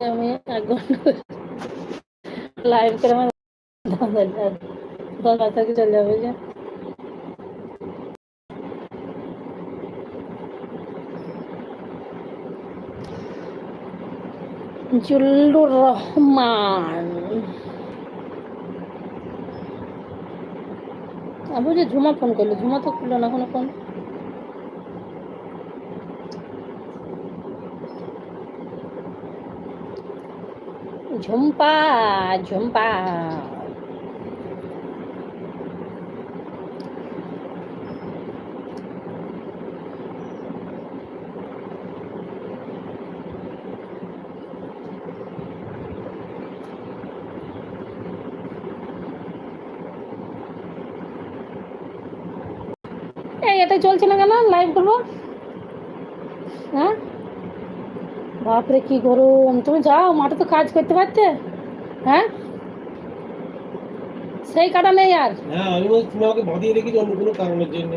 আমি এক ঘণ্টা লাইভ করে দশ যে। জুল্লুর রহমান। আমি যে ঝুমা ফোন করল, ঝুমা তো খুললো না কোনো ফোন ঝুম্পা ঝুম্পা। এটা চলছে না কেন? লাইভ করব হ্যাঁ বাপরে কি গরম। তুমি যাও মাঠে তো কাজ করতে পারতে। হ্যাঁ? সেই কাটা নেই আর। হ্যাঁ আমি বলছি তুমি আমাকে বাঁধিয়ে রেখেছি অন্য কোনো কারণের জন্য।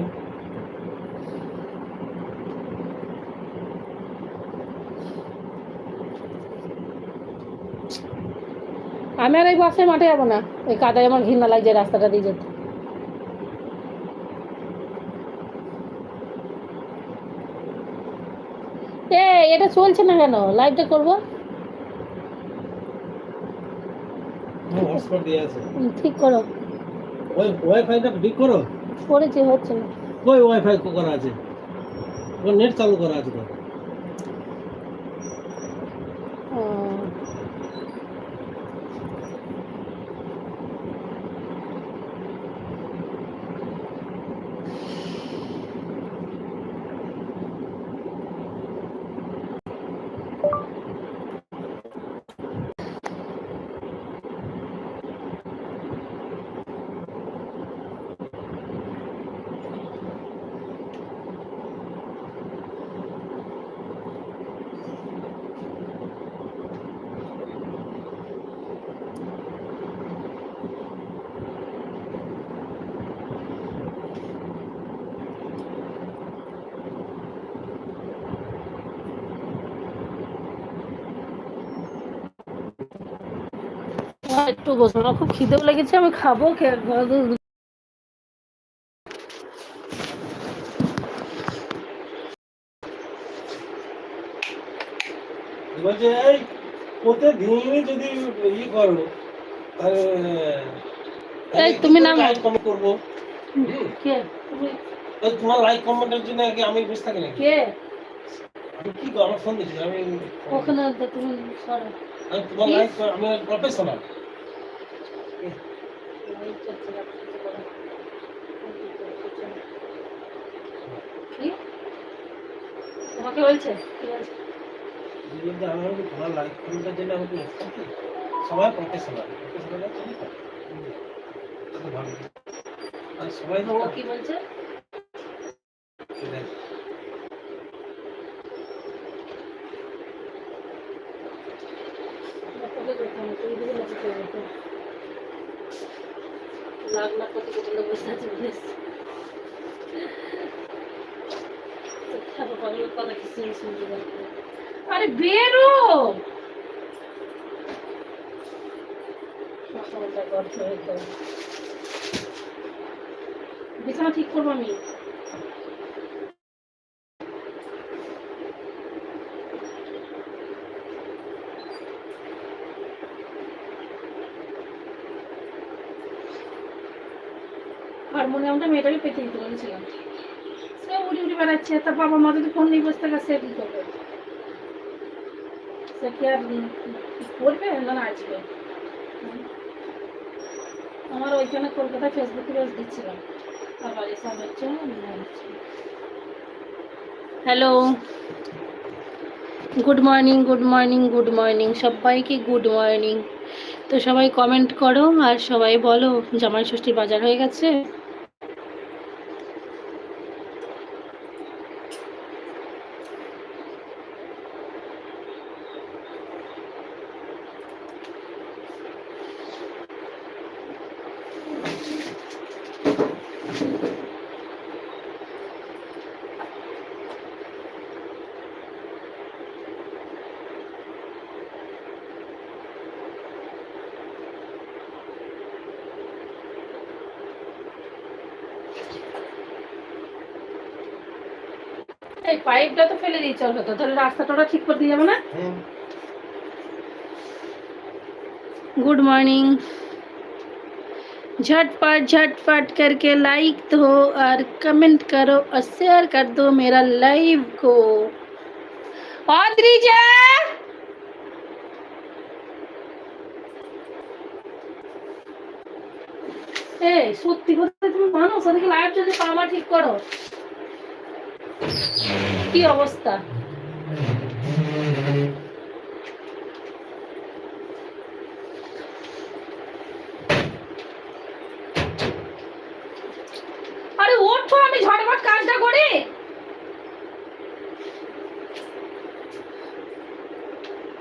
আমি আর এই বাসে মাঠে যাব না। এই কাদায় আমার ঘৃণা লাগছে রাস্তাটা দিয়ে যেতে। চলছে না কেন? লাইভটা করব? আছে। ঠিক করো। ওই ওয়াইফাইটা ঠিক করো? করেছি হচ্ছে না। ওই ওয়াইফাই করা আছে? ও নেট চালু করা আছে তো হুম। আর একটু আমার খুব খিদেও লেগেছে আমি খাব বলছে এই প্রতিদিনই যদি ই করো এই, তুমি নামো। লাইক কমেন্ট করব। কে? তুমি তোমার লাইক কমেন্টের জন্য কি আমি বসে থাকি নাকি? কে? আমি কি আমার ফোন দিচ্ছি আমি ওখানে তুমি সরো। আমি তোমার? লাইক আমি প্রফেশনাল? তোমাকে বলছে? জন্য সবাই প্রফেশনাল। আর সবাই তো কি বলছে? দেখ, তোকে করতে করতে বসে আছে। আরে বেরো। বিছানা ঠিক করব আমি হারমোনিয়ামটা মেয়েটাকে পেতে দিতে বলেছিলাম। সে উড়ি উড়ি বেড়াচ্ছে তার বাবা মা যদি ফোন নিয়ে বসে থাকে, সে কি করবে? সে কি আর করবে না আসবে। আমার ওইখানে কলকাতায় ফেসবুকে রোজ দিচ্ছিলাম। আর বাড়ির সব হচ্ছে hello good morning good morning good morning সবাইকে গুড মর্নিং তো সবাই কমেন্ট করো আর সবাই বলো জামাই ষষ্ঠীর বাজার হয়ে গেছে? পাইপটা তো ফেলে দিয়ে চল হতো তাহলে রাস্তাটা ওরা ঠিক করে দিয়ে যাবে না হুম गुड मॉर्निंग झटपट झटपट करके लाइक दो और कमेंट करो और शेयर कर दो मेरा लाइव को और द्रिजा এই সত্যি কথা তুমি মানুষ ওদিকে লাইভ যদি পাওয়া ঠিক করো কি অবস্থা? আরে ওঠো আমি ঝটপট কাজটা করি।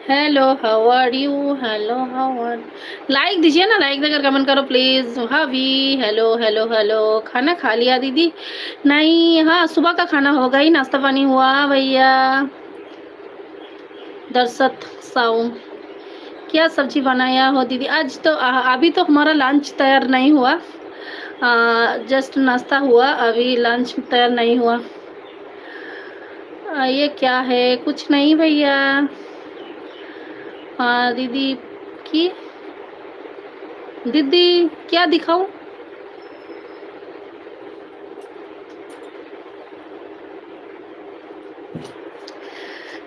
Hello how are you hello how are like दीजिए ना लाइक देकर कमेंट करो प्लीज़ भाभी हेलो हेलो हेलो खाना खा लिया दीदी? नहीं हाँ सुबह का खाना होगा ही नाश्ता पानी हुआ भैया। दरसत साऊ क्या सब्ज़ी बनाया हो दीदी? आज तो अभी तो हमारा लंच तैयार नहीं हुआ। जस्ट नाश्ता हुआ अभी लंच तैयार नहीं हुआ। आ, ये क्या है? कुछ नहीं भैया। हाँ दीदी, की? दीदी, क्या दिखाऊँ?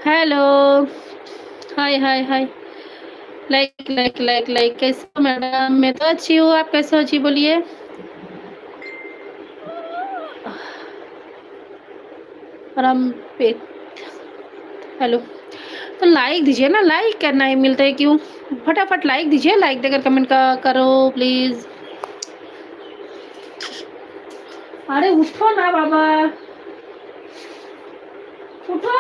Hello. Hi hi hi. Like like like like. कैसे हो मैडम? मैं तो अच्छी हूँ। आप कैसे जी बोलिए। हेलो। तो लाइक दीजिए ना लाइक करना ही मिलता है क्यों? फटाफट लाइक दीजिए लाइक देकर कमेंट का करो प्लीज़ अरे उठो ना बाबा। उठो।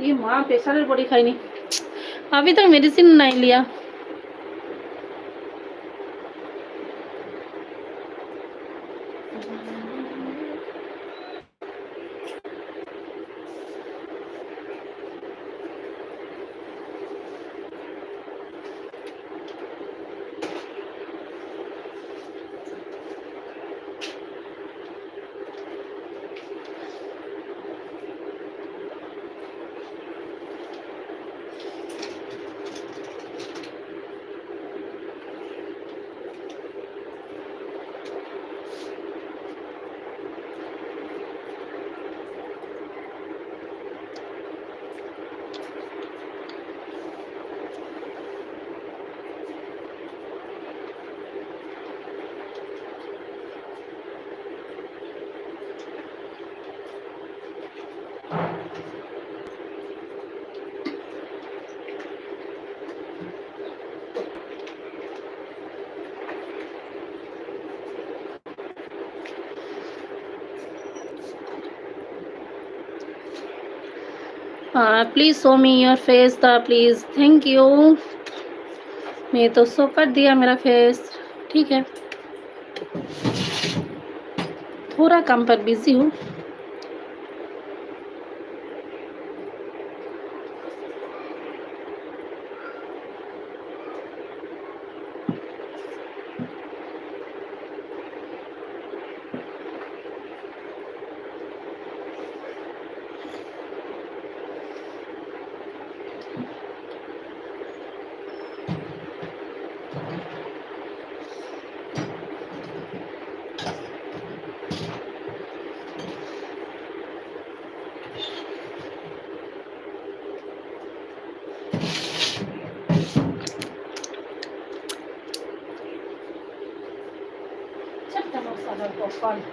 ये माँ प्रेशर बड़ी खाई नहीं। अभी तक मेडिसिन नहीं लिया। Please show me your face था प्लीज़ थैंक यू मैं तो सो कर दिया मेरा फेस ठीक है. थोड़ा काम पर बिज़ी हूँ. Fun.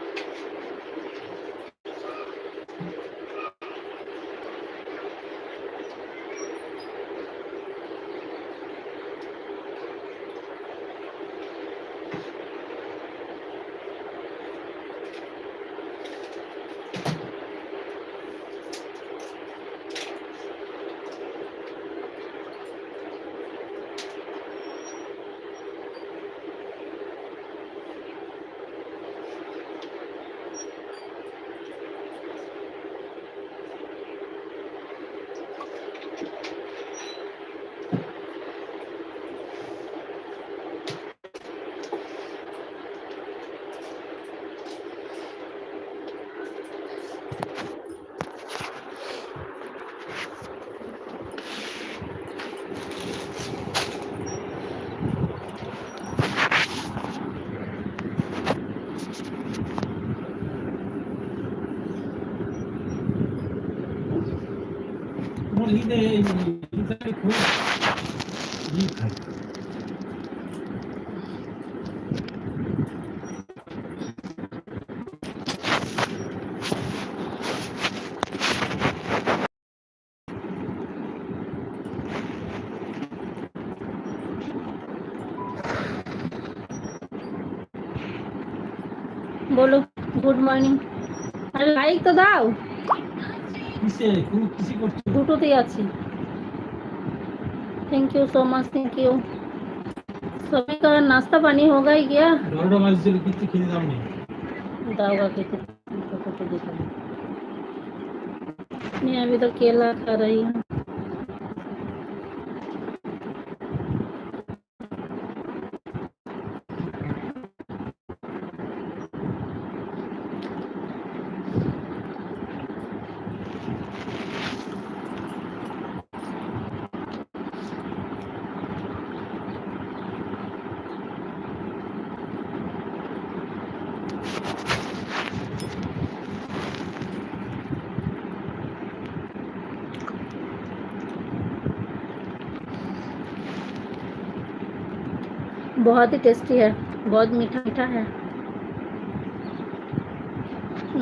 বলো গুড মর্নিং আরে লাইক তো দাও। দুটোতেই আছি। Thank you so much thank you सभी का नाश्ता पानी होगा ही? क्या मैं अभी तो केला खा रही हूँ। बहुत ही टेस्टी है, बहुत मीठा मीठा है।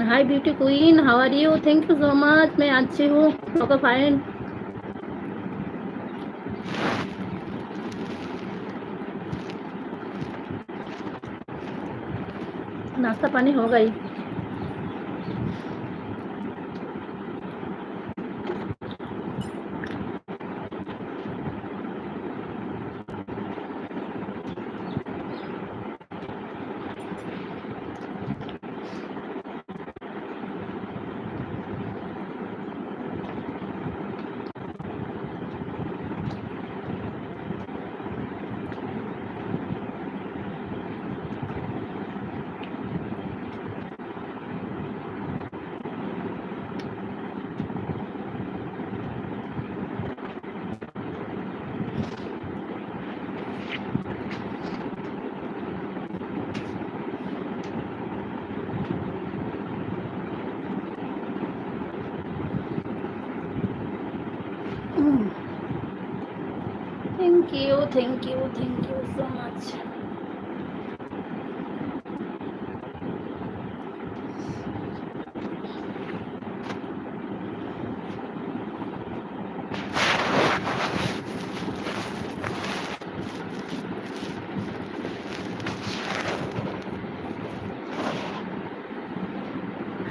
Hi beauty queen how are you thank you so much मैं अच्छी हूँ फाइन नाश्ता पानी हो गई। thank you, thank you so much.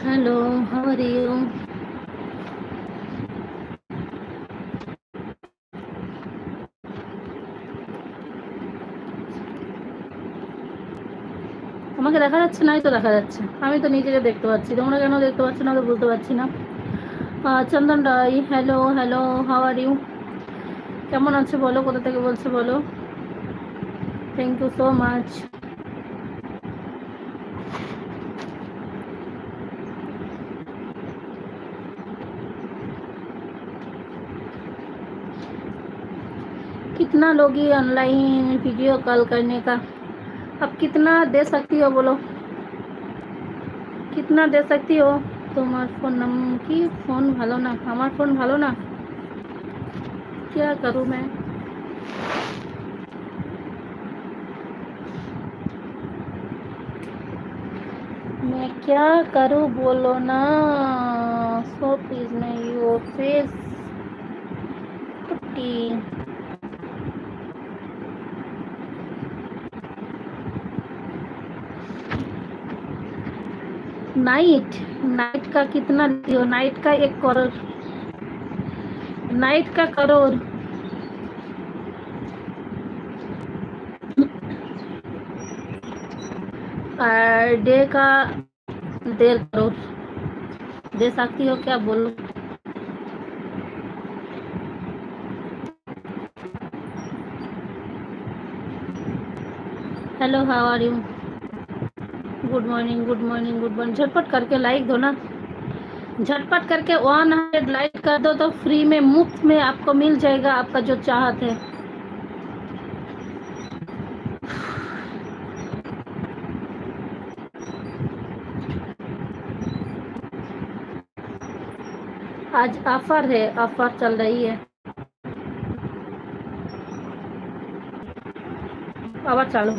Hello, how are you? দেখা যাচ্ছে নাই তো দেখা যাচ্ছে আমি তো নিজেকে দেখতে পাচ্ছি তোমরা কেন দেখতে পাচ্ছ না তো বুঝতে পারছি না আহ, Chandan Rai hello hello how are you কেমন আছো বলো কোথা থেকে বলছো বলো থ্যাংক ইউ সো মাচ कितना लोगी ऑनलाइन वीडियो कॉल करने का अब कितना दे सकती हो बोलो कितना दे सकती हो তোমার ফোন নাম কি ফোন ভালো না আমার ফোন ভালো না क्या करूँ मैं मैं क्या करूँ बोलो ना सो प्लीज मैं योर फेस night night का कितना लियो? नाइट का एक करोड़। नाइट का करोड़। डे का डेढ़ करोड़। दे सकती हो क्या? बोलो। Hello how are you good morning good morning good morning झटपट करके लाइक दो ना। झटपट करके वन हंड्रेड लाइक कर दो तो फ्री में मुफ़्त में आपको मिल जाएगा आपका जो चाहत है। आज ऑफ़र है ऑफ़र चल रही है। आवाज़ चालू।